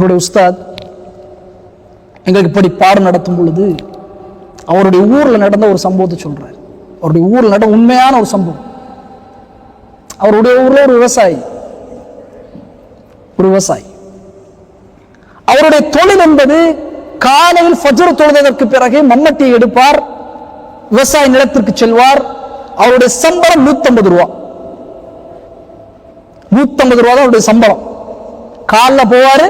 அவருடைய உஸ்தாத் எங்களுக்கு இப்படி பாடம் நடத்தும் பொழுது அவருடைய ஊர்ல நடந்த ஒரு சம்பவத்தை சொல்கிறார் அவருடைய ஊரில் நடந்த உண்மையான ஒரு சம்பவம். அவருடைய ஊரில் ஒரு விவசாயி. ஒரு விவசாயி. அவருடைய தொழில் என்பது காலையில் ஃபஜ்ர தொழுதற்கு பிறகு மம்மட்டியை எடுப்பார் விவசாய நிலத்திற்கு செல்வார். அவருடைய சம்பளம் 150 ரூபா. 150 ரூபா தான் அவருடைய சம்பளம். காலில் போவார்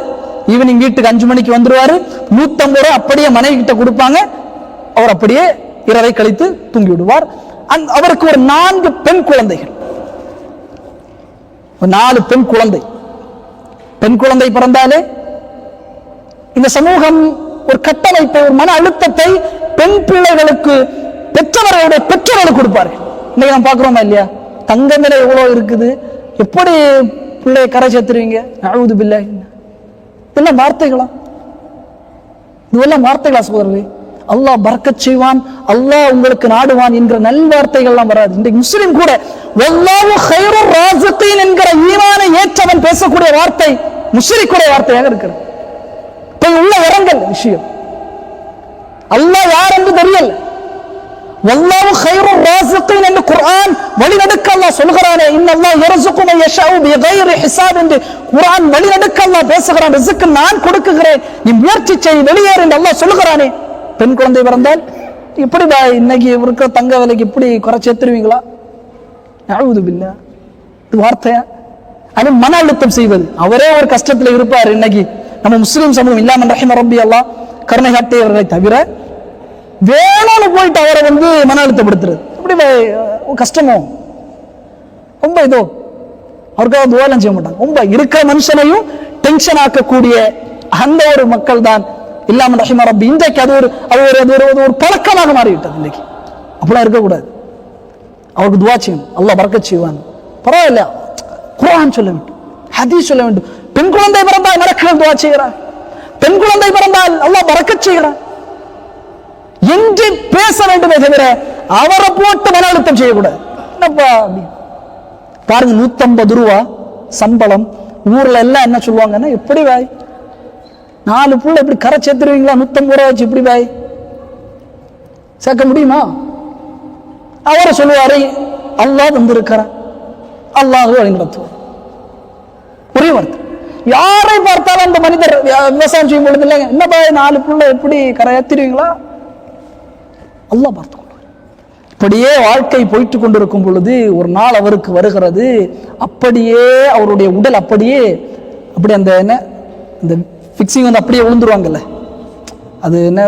ஈவினிங் வீட்டுக்கு அஞ்சு மணிக்கு வந்துருவாரு. 150 ரூபா அப்படியே மனைவி கிட்ட கொடுப்பாங்க. அவர் அப்படியே இரவை கழித்து தூங்கி விடுவார் அவருக்கு ஒரு நான்கு பெண் குழந்தைகள். ஒரு நாலு பெண் குழந்தை. பெண் குழந்தை பிறந்தாலே இந்த சமூகம் ஒரு கட்டமைப்பை ஒரு மன அழுத்தத்தை பெண் பிள்ளைகளுக்கு பெற்றவர்களுடைய பெற்றோர்களுக்கு கொடுப்பார்கள். இன்னைக்கு நம்ம பார்க்குறோமா இல்லையா? தங்க நிலை எவ்வளவு இருக்குது? எப்படி பிள்ளையை கரை சேர்த்துருவீங்க? அழுது பிள்ளை இதெல்லாம் வார்த்தைகளா இதெல்லாம் வார்த்தைகளா சோதரே அல்லாஹ் பறக்கச் செய்வான் அல்லாஹ் உங்களுக்கு நாடுவான் என்கிற நல்வார்த்தைகள்லாம் வராது இன்றைக்கு முஸ்லீம் கூட வல்லாஹு என்கிற ஈமானை ஏற்றவன் பேசக்கூடிய வார்த்தை முஸ்லிக்குடைய வார்த்தையாக இருக்கிறது இப்ப உள்ள இறங்கல் விஷயம் அல்லாஹ் யார் என்று தெரியல வல்லாஹு கைருர் ராசிகீன் என்று குர்ஆன் வழிநடுக்க அல்லாஹ் சொல்கிறானே இன்னல்லாஹ் யர்சுகு மன் யஷாஉ பிகைரி ஹிசாப் என்று குரான் வழிநடுக்க அல்லாஹ் பேசுகிறான் ரிசுக்கு நான் கொடுக்குகிறேன். நீ முயற்சி செய் வெளியேறு என்று அல்லாஹ் சொல்லுகிறானே. பெண் குழந்தை பிறந்தால் இப்படி இன்னைக்கு இருக்கிற தங்க விலைக்கு இப்படி குறை சேர்த்துருவீங்களா அழுவது பில்லா. இது வார்த்தையா? அது மன அழுத்தம் செய்வது. அவரே ஒரு கஷ்டத்துல இருப்பார் இன்னைக்கு. நம்ம முஸ்லீம் சமூகம் இல்லாம ரஹிம ரப்பி அல்லா கருணை காட்டியவர்களை தவிர வேணும்னு போயிட்டு அவரை வந்து மன அழுத்தப்படுத்துறது. அப்படி கஷ்டமோ? ரொம்ப இதோ அவருக்காக துவாலம் செய்ய மாட்டாங்க. ரொம்ப இருக்கிற மனுஷனையும் டென்ஷன் ஆக்கக்கூடிய அந்த ஒரு மக்கள் தான் இல்லாம ரஹிமா ரப்பி இன்றைக்கு அது ஒரு அது ஒரு அது ஒரு ஒரு பழக்கமாக மாறிவிட்டது இன்னைக்கு அப்படிலாம் இருக்கக்கூடாது. அவருக்கு துவா செய்யணும். அல்லா பறக்க செய்வான். பரவாயில்ல குரான் சொல்ல வேண்டும். ஹதீஸ் சொல்ல வேண்டும். பெண் குழந்தை பிறந்தால் மலக்குகள் துவா செய்கிறான். பெண் குழந்தை பிறந்தால் அல்லா பறக்க செய்கிறான். என்று பேச வேண்டுமே தவிர அவரை போட்டு மன அழுத்தம் செய்யக்கூடாது. என்னப்பா அப்படின்னு பாருங்க நூத்தம்பது ரூபா சம்பளம். ஊர்ல எல்லாம் என்ன சொல்லுவாங்கன்னா எப்படி வாய் நாலு புள்ள இப்படி கரை சேர்த்துருவீங்களா நூத்தம்பது ரூபா வச்சு இப்படி வாய் சேர்க்க முடியுமா? அவரை சொல்லுவாரு அல்லாஹ் வந்திருக்கிறான் அல்லாஹ் வழி நடத்துவார் ஒரே வார்த்தை. யாரை பார்த்தாலும் அந்த மனிதர் விவசாயம் செய்யும் பொழுது இல்லைங்க என்னப்பா நாலு புள்ள எப்படி கரை ஏத்துருவீங்களா? அல்லாஹ் பார்த்துக்கோ இப்படியே வாழ்க்கை போயிட்டு கொண்டிருக்கும் பொழுது ஒரு நாள் அவருக்கு வருகிறது. அப்படியே அவருடைய உடல் அப்படியே அப்படி அந்த என்ன இந்த ஃபிக்ஸிங் வந்து அப்படியே விழுந்துருவாங்கல்ல. அது என்ன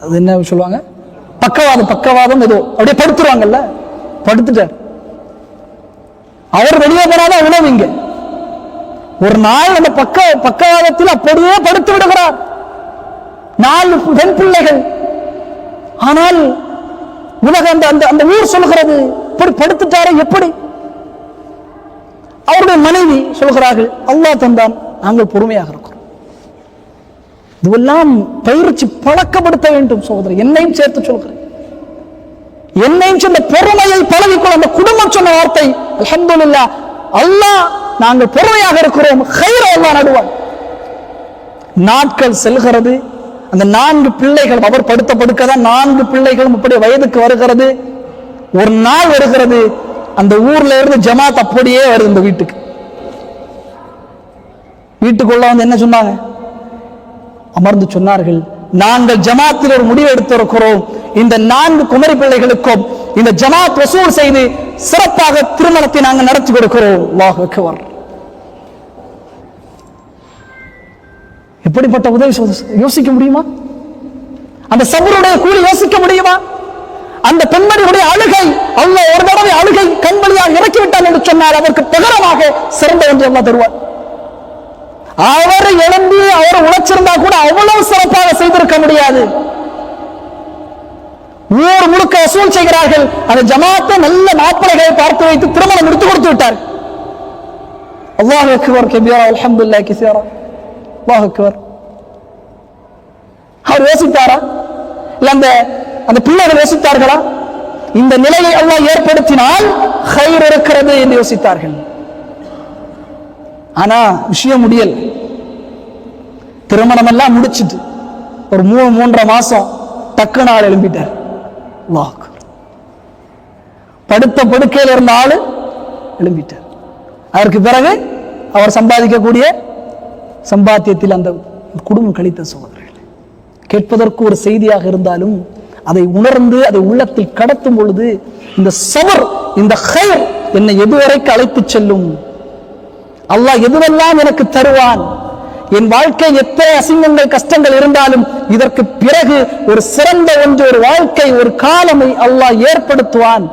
அது என்ன சொல்லுவாங்க? பக்கவாதம் பக்கவாதம் ஏதோ அப்படியே படுத்துருவாங்கல்ல. படுத்துட்டார். அவர் வெளியே போனாலும் உணவு இங்க. ஒரு நாள் அந்த பக்க பக்கவாதத்தில் அப்படியே படுத்து விடுகிறார். நாலு பெண் பிள்ளைகள். ஆனால் உலக அந்த அந்த அந்த ஊர் சொல்கிறது. இப்படி படுத்துட்டாரே எப்படி? அவருடைய மனைவி சொல்கிறார்கள் அல்லாஹ் தந்தான் நாங்கள் பொறுமையாக இருக்கிறோம். இதுவெல்லாம் பயிற்சி பழக்கப்படுத்த வேண்டும் சகோதரர். என்னையும் சேர்த்து சொல்கிறேன். என்னையும் சொன்ன பொறுமையை பழகிக்கொள்ள அந்த குடும்பம் சொன்ன வார்த்தை அல்ஹம்துலில்லாஹ் அல்லாஹ் நாங்கள் பொறுமையாக இருக்கிறோம். ஹைர அல்லாஹ் நடுவான். நாட்கள் செல்கிறது அந்த நான்கு பிள்ளைகள் அவர் படுத்த படுக்கதான் நான்கு பிள்ளைகளும் இப்படி வயதுக்கு வருகிறது. ஒரு நாள் வருகிறது. அந்த ஊர்ல இருந்து ஜமாத் அப்படியே வருது இந்த வீட்டுக்கு. வீட்டுக்குள்ள வந்து என்ன சொன்னாங்க? அமர்ந்து சொன்னார்கள். நாங்கள் ஜமாத்தில் ஒரு முடிவு எடுத்திருக்கிறோம். இந்த நான்கு குமரி பிள்ளைகளுக்கும் இந்த ஜமாத் வசூல் செய்து சிறப்பாக திருமணத்தை நாங்கள் நடத்தி கொடுக்கிறோம். வாகுக்கு அக்பர். எப்படிப்பட்ட உதவி யோசிக்க முடியுமா? அந்த சபருடைய கூலி யோசிக்க முடியுமா? அந்த பெண்மணியுடைய அழுகை அவங்க ஒரு தடவை அழுகை கண்மணியாக வழியாக இறக்கி விட்டான் என்று சொன்னால் அதற்கு பகரமாக சிறந்த ஒன்று அல்லாஹ் தருவார். அவர் எழும்பி அவர் உழைச்சிருந்தா கூட அவ்வளவு சிறப்பாக செய்திருக்க முடியாது. ஊர் முழுக்க வசூல் செய்கிறார்கள். அந்த ஜமாத்தை நல்ல மாப்பிளைகளை பார்த்து வைத்து திருமணம் முடித்து கொடுத்து விட்டார். அல்லாஹ் அக்பர் கபீரா அல்ஹம்துலில்லாஹ் கஸீரா அக்பர் அவர் யோசித்தாரா இல்ல அந்த அந்த பிள்ளைகள் யோசித்தார்களா? இந்த நிலையை அல்லாஹ் ஏற்படுத்தினால் ஹைர் இருக்கிறது என்று யோசித்தார்கள். ஆனா விஷயம் முடியல். திருமணம் எல்லாம் முடிச்சிட்டு ஒரு மூணு மூன்றரை மாசம் டக்கு நாள் எழும்பிட்டார். வாக்கு படுத்த படுக்கையில் இருந்த ஆளு எழும்பிட்டார். அதற்கு பிறகு அவர் சம்பாதிக்கக்கூடிய சம்பாத்தியத்தில் அந்த குடும்பம் கழித்த சகோதரர்கள் கேட்பதற்கு ஒரு செய்தியாக இருந்தாலும் அதை உணர்ந்து அதை உள்ளத்தில் கடத்தும் பொழுது இந்த சவர் இந்த ஹயர் என்னை எதுவரைக்கு அழைத்துச் செல்லும். அல்லாஹ் எதுவெல்லாம் எனக்கு தருவான்? என் வாழ்க்கை எத்தனை அசிங்கங்கள் கஷ்டங்கள் இருந்தாலும் இதற்கு பிறகு ஒரு சிறந்த ஒன்று ஒரு வாழ்க்கை ஒரு காலமை அல்லாஹ் ஏற்படுத்துவான்.